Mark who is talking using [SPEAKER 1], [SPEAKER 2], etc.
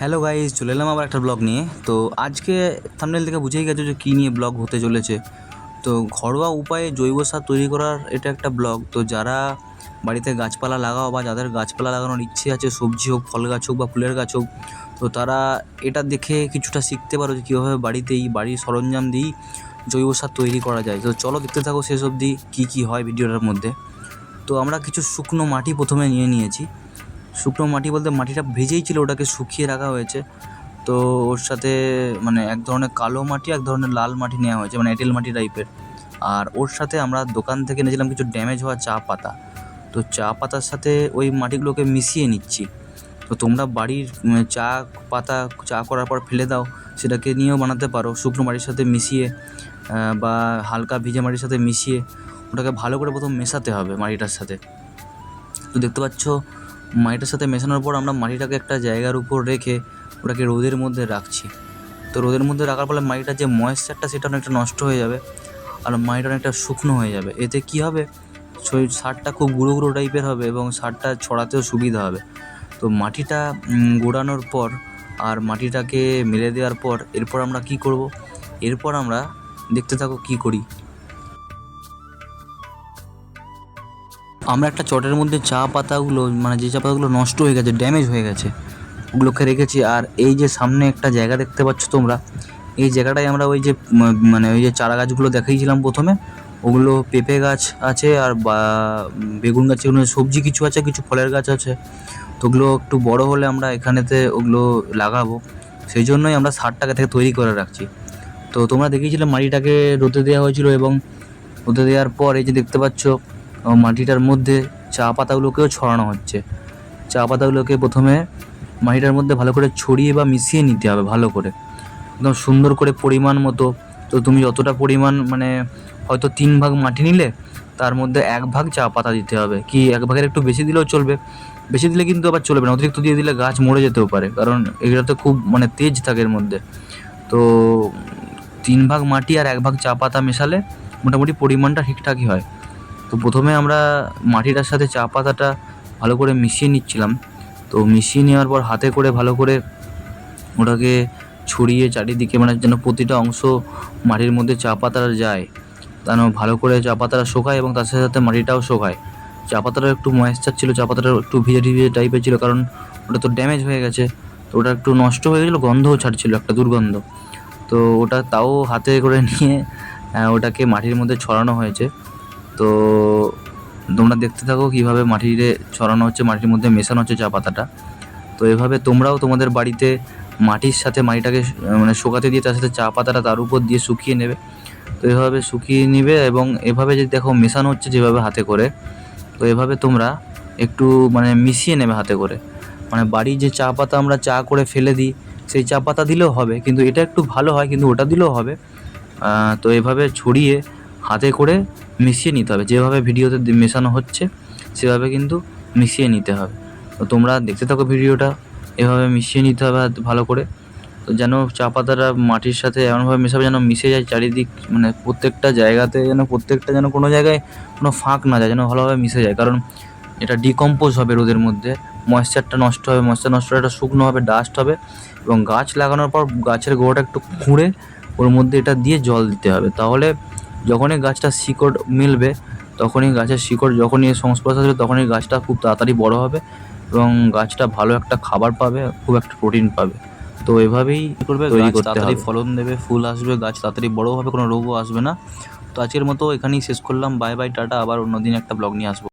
[SPEAKER 1] Hello guys চলে এলাম আবার একটা ব্লগ নিয়ে। তো আজকে থামনেল থেকে বুঝেই গেছো যে কী নিয়ে ব্লগ হতে চলেছে। তো ঘরোয়া উপায়ে জৈব সার তৈরি করার এটা একটা ব্লগ তো যারা বাড়িতে গাছপালা লাগাও বা যাদের গাছপালা লাগানোর ইচ্ছে আছে, সবজি হোক, ফল গাছ হোক বা ফুলের গাছ হোক, তো তারা এটা দেখে কিছুটা শিখতে পারো যে কীভাবে বাড়িতেই, বাড়ির সরঞ্জাম দিয়েই জৈব সার তৈরি করা যায়। তো চলো দেখতে থাকো শেষ অবধি কী কী হয় ভিডিওটার মধ্যে। তো আমরা কিছু শুকনো মাটি প্রথমে নিয়ে নিয়েছি। শুকনো মাটি বলতে মাটিটা ভেজেই ছিল, ওটাকে শুকিয়ে রাখা হয়েছে। তো ওর সাথে মানে এক ধরনের কালো মাটি, এক ধরনের লাল মাটি নেওয়া হয়েছে মানে এঁটেল মাটি টাইপের আর ওর সাথে আমরা দোকান থেকে নিয়েছিলাম কিছু ড্যামেজ হওয়া চা পাতা। তো চা পাতার সাথে ওই মাটিগুলোকে মিশিয়ে নিচ্ছি। তো তোমরা বাড়ির চা পাতা, চা করার পর ফেলে দাও, সেটাকে নিয়েও বানাতে পারো। শুকনো মাটির সাথে মিশিয়ে বা হালকা ভিজে মাটির সাথে মিশিয়ে, ওটাকে ভালো করে প্রথম মেশাতে হবে মাটিটার সাথে। তো দেখতে পাচ্ছ মাটিটার সাথে মেশানোর পর আমরা মাটিটাকে একটা জায়গার উপর রেখে ওটাকে রোদের মধ্যে রাখছি। তো রোদের মধ্যে রাখার ফলে মাটিটার যে ময়েশ্চারটা সেটা অনেকটা নষ্ট হয়ে যাবে আর মাটিটা অনেকটা শুকনো হয়ে যাবে। এতে কী হবে? সেই সারটা খুব গুঁড়ো গুঁড়ো টাইপের হবে এবং সারটা ছড়াতেও সুবিধা হবে। তো মাটিটা গোড়ানোর পর আর মাটিটাকে মেলে দেওয়ার পর এরপর আমরা কি করব? এরপর আমরা দেখতে থাকো কি করি। আমরা একটা চটের মধ্যে চা পাতাগুলো মানে যে চা পাতাগুলো নষ্ট হয়ে গেছে ড্যামেজ হয়ে গেছে, ওগুলোকে রেখেছি। আর এই যে সামনে একটা জায়গা দেখতে পাচ্ছ তোমরা, এই জায়গাটায় আমরা ওই যে মানে ওই যে চারা গাছগুলো দেখিয়েছিলাম প্রথমে, ওগুলো পেঁপে গাছ আছে আর বা বেগুন গাছ সবজি কিছু আছে, কিছু ফলের গাছ আছে। তো ওগুলো একটু বড় হলে আমরা এখানেতে ওগুলো লাগাবো। সেই জন্যই আমরা সারটাকে থেকে তৈরি করে রাখছি। তো তোমরা দেখিয়েছিলে মাটিটাকে রোদে দেওয়া হয়েছিল এবং রোদে দেওয়ার পর এই যে দেখতে পাচ্ছ মাটিটার মধ্যে চা পাতাগুলোকেও ছড়ানো হচ্ছে। চা পাতাগুলোকে প্রথমে মাটিটার মধ্যে ভালো করে ছড়িয়ে বা মিশিয়ে নিতে হবে ভালো করে। একদম সুন্দর করে পরিমাণ মতো। তো তুমি যতটা পরিমাণ মানে হয়তো তিন ভাগ মাটি নিলে তার মধ্যে এক ভাগ চা পাতা দিতে হবে। কি এক ভাগের একটু বেশি দিলেও চলবে? বেশি দিলে কিন্তু আবার চলবে না। অতিরিক্ত দিয়ে দিলে গাছ মরে যেতেও পারে। কারণ এগুলো তো খুব মানে তেজ থাকে এর মধ্যে। তো তিন ভাগ মাটি আর এক ভাগ চা পাতা মেশালে মোটামুটি পরিমাণটা ঠিকঠাকই হয়। তো প্রথমে আমরা মাটিটার সাথে চা পাতাটা ভালো করে মিশিয়ে নিচ্ছিলাম। তো মিশিয়ে নেওয়ার পর হাতে করে ভালো করে ওটাকে ছড়িয়ে চারিদিকে মানে যেন প্রতিটা অংশ মাটির মধ্যে চা পাতাটা যায়। যেন ভালো করে চা পাতাটা শোকায় এবং তার সাথে সাথে মাটিটাও শোকায়। চা পাতাটা একটু ময়েশ্চার ছিল, চা পাতাটা একটু ভিজে ভিজে টাইপের ছিল কারণ ওটা তো ড্যামেজ হয়ে গেছে। তো ওটা একটু নষ্ট হয়ে গেছিল, গন্ধও ছাড়ছিল একটা দুর্গন্ধ। তো ওটা তাও হাতে করে নিয়ে ওটাকে মাটির মধ্যে ছড়ানো হয়েছে। তো তোমরা দেখতে থাকো কীভাবে মাটিতে ছড়ানো হচ্ছে, মাটির মধ্যে মেশানো হচ্ছে চা পাতাটা। তো এভাবে তোমরাও তোমাদের বাড়িতে মাটির সাথে মাটিটাকে মানে শুকাতে দিয়ে তার সাথে চা পাতাটা তার উপর দিয়ে শুকিয়ে নেবে। তো এভাবে শুকিয়ে নেবে এবং এভাবে যদি দেখো মেশানো হচ্ছে যেভাবে হাতে করে, তো এভাবে তোমরা একটু মানে মিশিয়ে নেবে হাতে করে। মানে বাড়ির যে চা পাতা আমরা চা করে ফেলে দিই, সেই চা পাতা দিলেও হবে, কিন্তু এটা একটু ভালো হয়, কিন্তু ওটা দিলেও হবে। তো এভাবে ছড়িয়ে হাতে করে মিশিয়ে নিতে হবে। যেভাবে ভিডিওতে মেশানো হচ্ছে, সেভাবে কিন্তু মিশিয়ে নিতে হবে। তো তোমরা দেখতে থাকো ভিডিওটা, এভাবে মিশিয়ে নিতে হবে ভালো করে। তো যেন চা পাতাটা মাটির সাথে এমনভাবে মেশাবে যেন মিশে যায় চারিদিক মানে প্রত্যেকটা জায়গাতে যেন প্রত্যেকটা যেন কোনো জায়গায় কোনো ফাঁক না যায়, যেন ভালোভাবে মিশে যায়। কারণ এটা ডিকম্পোজ হবে রোদের মধ্যে, ময়েশ্চারটা নষ্ট হবে, ময়েশ্চার নষ্ট হলে এটা শুকনো হবে, ডাস্ট হবে এবং গাছ লাগানোর পর গাছের গোড়াটা একটু খুঁড়ে ওর মধ্যে এটা দিয়ে জল দিতে হবে। তাহলে যখনই গাছটা শিকড় মিলবে তখনই গাছের শিকড় যখনই এর সংস্পর্শে আসবে তখনই গাছটা খুব তাড়াতাড়ি বড় হবে এবং গাছটা ভালো একটা খাবার পাবে খুব একটা প্রোটিন পাবে। তো এভাবেই কী করবে? তৈরি করতে তাড়াতাড়ি ফলন দেবে ফুল আসবে গাছ তাড়াতাড়ি বড়ো হবে কোনো রোগও আসবে না। তো আজকের মতো এখানেই শেষ করলাম। Bye bye tata. আবার অন্যদিন একটা ব্লগ নিয়ে আসব।